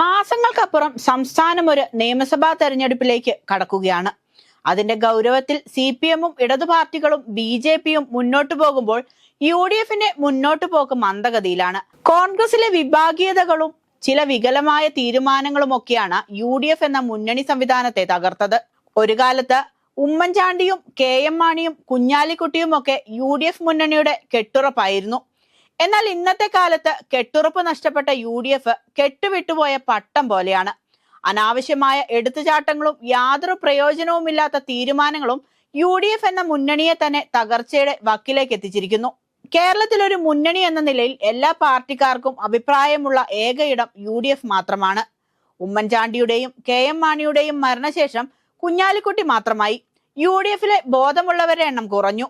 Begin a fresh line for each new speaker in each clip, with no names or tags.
മാസങ്ങൾക്കപ്പുറം സംസ്ഥാനം ഒരു നിയമസഭാ തെരഞ്ഞെടുപ്പിലേക്ക് കടക്കുകയാണ്. അതിന്റെ ഗൗരവത്തിൽ സി പി എമ്മും ഇടതു പാർട്ടികളും ബി ജെ പിയും മുന്നോട്ടു പോകുമ്പോൾ യു ഡി എഫിന്റെ മുന്നോട്ടു പോക്ക് മന്ദഗതിയിലാണ്. കോൺഗ്രസിലെ വിഭാഗീയതകളും ചില വികലമായ തീരുമാനങ്ങളും ഒക്കെയാണ് യു ഡി എഫ് എന്ന മുന്നണി സംവിധാനത്തെ തകർത്തത്. ഒരു കാലത്ത് ഉമ്മൻചാണ്ടിയും കെ എം മാണിയും കുഞ്ഞാലിക്കുട്ടിയും ഒക്കെ യു ഡി എഫ് മുന്നണിയുടെ കെട്ടുറപ്പായിരുന്നു. എന്നാൽ ഇന്നത്തെ കാലത്ത് കെട്ടുറപ്പ് നഷ്ടപ്പെട്ട യു ഡി എഫ് കെട്ടുവിട്ടുപോയ പട്ടം പോലെയാണ്. അനാവശ്യമായ എടുത്തുചാട്ടങ്ങളും യാതൊരു പ്രയോജനവുമില്ലാത്ത തീരുമാനങ്ങളും യു ഡി എഫ് എന്ന മുന്നണിയെ തന്നെ തകർച്ചയുടെ വക്കിലേക്ക് എത്തിച്ചിരിക്കുന്നു. കേരളത്തിൽ ഒരു മുന്നണി എന്ന നിലയിൽ എല്ലാ പാർട്ടിക്കാർക്കും അഭിപ്രായമുള്ള ഏക ഇടം യു ഡി എഫ് മാത്രമാണ്. ഉമ്മൻചാണ്ടിയുടെയും കെ എം മാണിയുടെയും മരണശേഷം കുഞ്ഞാലിക്കുട്ടി മാത്രമായി. യു ഡി എഫിലെ ബോധമുള്ളവരുടെ എണ്ണം കുറഞ്ഞു.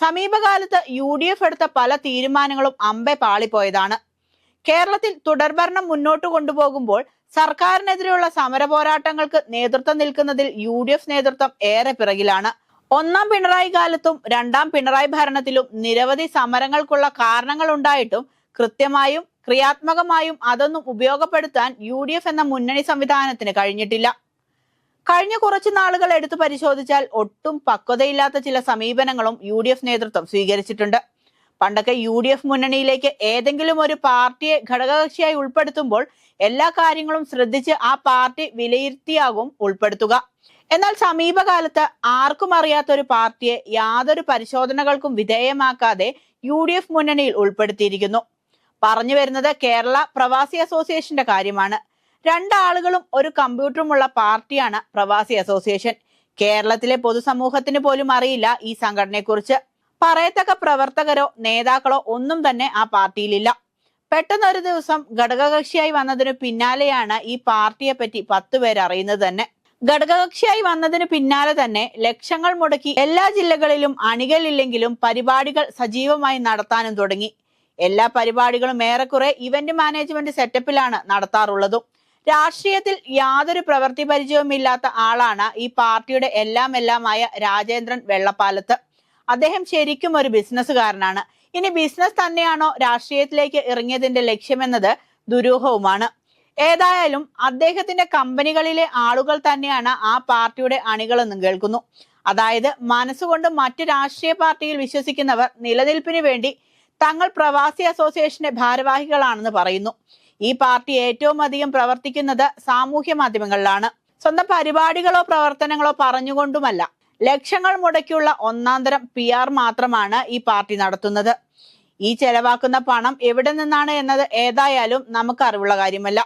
സമീപകാലത്ത് യു ഡി എഫ് എടുത്ത പല തീരുമാനങ്ങളും അമ്പെ പാളിപ്പോയതാണ്. കേരളത്തിൽ തുടർഭരണം മുന്നോട്ട് കൊണ്ടുപോകുമ്പോൾ സർക്കാരിനെതിരെയുള്ള സമര പോരാട്ടങ്ങൾക്ക് നേതൃത്വം നിൽക്കുന്നതിൽ യു ഡി എഫ് നേതൃത്വം ഏറെ പിറകിലാണ്. ഒന്നാം പിണറായി കാലത്തും രണ്ടാം പിണറായി ഭരണത്തിലും നിരവധി സമരങ്ങൾക്കുള്ള കാരണങ്ങൾ ഉണ്ടായിട്ടും കൃത്യമായും ക്രിയാത്മകമായും അതൊന്നും ഉപയോഗപ്പെടുത്താൻ യു എന്ന മുന്നണി സംവിധാനത്തിന് കഴിഞ്ഞിട്ടില്ല. കഴിഞ്ഞ കുറച്ച് നാളുകൾ എടുത്തു പരിശോധിച്ചാൽ ഒട്ടും പക്വതയില്ലാത്ത ചില സമീപനങ്ങളും യു ഡി എഫ് നേതൃത്വം സ്വീകരിച്ചിട്ടുണ്ട്. പണ്ടൊക്കെ യു ഡി എഫ് മുന്നണിയിലേക്ക് ഏതെങ്കിലും ഒരു പാർട്ടിയെ ഘടകകക്ഷിയായി ഉൾപ്പെടുത്തുമ്പോൾ എല്ലാ കാര്യങ്ങളും ശ്രദ്ധിച്ച് ആ പാർട്ടി വിലയിരുത്തിയാകും ഉൾപ്പെടുത്തുക. എന്നാൽ സമീപകാലത്ത് ആർക്കും അറിയാത്ത ഒരു പാർട്ടിയെ യാതൊരു പരിശോധനകൾക്കും വിധേയമാക്കാതെ യു ഡി എഫ് മുന്നണിയിൽ ഉൾപ്പെടുത്തിയിരിക്കുന്നു. പറഞ്ഞു വരുന്നത് കേരള പ്രവാസി അസോസിയേഷന്റെ കാര്യമാണ്. രണ്ടാളുകളും ഒരു കമ്പ്യൂട്ടറുമുള്ള പാർട്ടിയാണ് പ്രവാസി അസോസിയേഷൻ. കേരളത്തിലെ പൊതുസമൂഹത്തിന് പോലും അറിയില്ല ഈ സംഘടനയെക്കുറിച്ച്. പറയത്തക്ക പ്രവർത്തകരോ നേതാക്കളോ ഒന്നും തന്നെ ആ പാർട്ടിയിലില്ല. പെട്ടെന്ന് ഒരു ദിവസം ഘടകകക്ഷിയായി വന്നതിന് പിന്നാലെയാണ് ഈ പാർട്ടിയെ പറ്റി പത്ത് പേർ അറിയുന്നത് തന്നെ. ഘടകകക്ഷിയായി വന്നതിന് പിന്നാലെ തന്നെ ലക്ഷങ്ങൾ മുടക്കി എല്ലാ ജില്ലകളിലും അണികളില്ലെങ്കിലും പരിപാടികൾ സജീവമായി നടത്താനും തുടങ്ങി. എല്ലാ പരിപാടികളും ഏറെക്കുറെ ഇവന്റ് മാനേജ്മെന്റ് സെറ്റപ്പിലാണ് നടത്താറുള്ളതും. രാഷ്ട്രീയത്തിൽ യാതൊരു പ്രവൃത്തി പരിചയവുമില്ലാത്ത ആളാണ് ഈ പാർട്ടിയുടെ എല്ലാം എല്ലാമായ രാജേന്ദ്രൻ വെള്ളപ്പാലത്ത്. അദ്ദേഹം ശരിക്കും ഒരു ബിസിനസ്സുകാരനാണ്. ഇനി ബിസിനസ് തന്നെയാണോ രാഷ്ട്രീയത്തിലേക്ക് ഇറങ്ങിയതിന്റെ ലക്ഷ്യമെന്നത് ദുരൂഹവുമാണ്. ഏതായാലും അദ്ദേഹത്തിന്റെ കമ്പനികളിലെ ആളുകൾ തന്നെയാണ് ആ പാർട്ടിയുടെ അണികളെന്നും കേൾക്കുന്നു. അതായത് മനസ്സുകൊണ്ട് മറ്റു രാഷ്ട്രീയ പാർട്ടിയിൽ വിശ്വസിക്കുന്നവർ നിലനിൽപ്പിന് വേണ്ടി തങ്ങൾ പ്രവാസി അസോസിയേഷന്റെ ഭാരവാഹികളാണെന്ന് പറയുന്നു. ഈ പാർട്ടി ഏറ്റവും അധികം പ്രവർത്തിക്കുന്നത് സാമൂഹ്യ മാധ്യമങ്ങളിലാണ്. സ്വന്തം പരിപാടികളോ പ്രവർത്തനങ്ങളോ പറഞ്ഞുകൊണ്ടുമല്ല. ലക്ഷങ്ങൾ മുടക്കിയുള്ള ഒന്നാന്തരം പി ആർ മാത്രമാണ് ഈ പാർട്ടി നടത്തുന്നത്. ഈ ചെലവാക്കുന്ന പണം എവിടെ നിന്നാണ് എന്നത് ഏതായാലും നമുക്ക് അറിവുള്ള കാര്യമല്ല.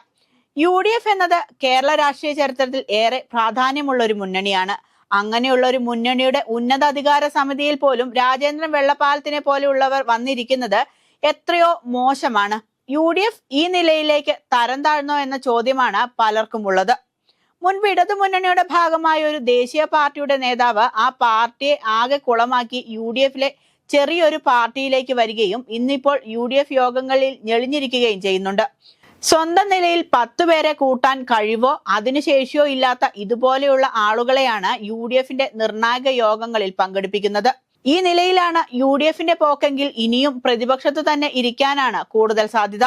യു ഡി എഫ് എന്നത് കേരള രാഷ്ട്രീയ ചരിത്രത്തിൽ ഏറെ പ്രാധാന്യമുള്ള ഒരു മുന്നണിയാണ്. അങ്ങനെയുള്ള ഒരു മുന്നണിയുടെ ഉന്നതാധികാര സമിതിയിൽ പോലും രാജേന്ദ്രൻ വെള്ളപ്പാലത്തിനെ പോലെയുള്ളവർ വന്നിരിക്കുന്നത് എത്രയോ മോശമാണ്. യു ഡി എഫ് ഈ നിലയിലേക്ക് തരം താഴ്ന്നോ എന്ന ചോദ്യമാണ് പലർക്കും ഉള്ളത്. മുൻപ് ഇടതു മുന്നണിയുടെ ഭാഗമായ ഒരു ദേശീയ പാർട്ടിയുടെ നേതാവ് ആ പാർട്ടിയെ ആകെ കുളമാക്കി യു ഡി എഫിലെ ചെറിയൊരു പാർട്ടിയിലേക്ക് വരികയും ഇന്നിപ്പോൾ യു ഡി എഫ് യോഗങ്ങളിൽ ഞെളിഞ്ഞിരിക്കുകയും ചെയ്യുന്നുണ്ട്. സ്വന്തം നിലയിൽ പത്തു പേരെ കൂട്ടാൻ കഴിവോ അതിനുശേഷിയോ ഇല്ലാത്ത ഇതുപോലെയുള്ള ആളുകളെയാണ് യു ഡി എഫിന്റെ നിർണായക യോഗങ്ങളിൽ പങ്കെടുപ്പിക്കുന്നത്. ഈ നിലയിലാണ് യു ഡി എഫിന്റെ പോക്കെങ്കിൽ ഇനിയും പ്രതിപക്ഷത്ത് തന്നെ ഇരിക്കാനാണ് കൂടുതൽ സാധ്യത.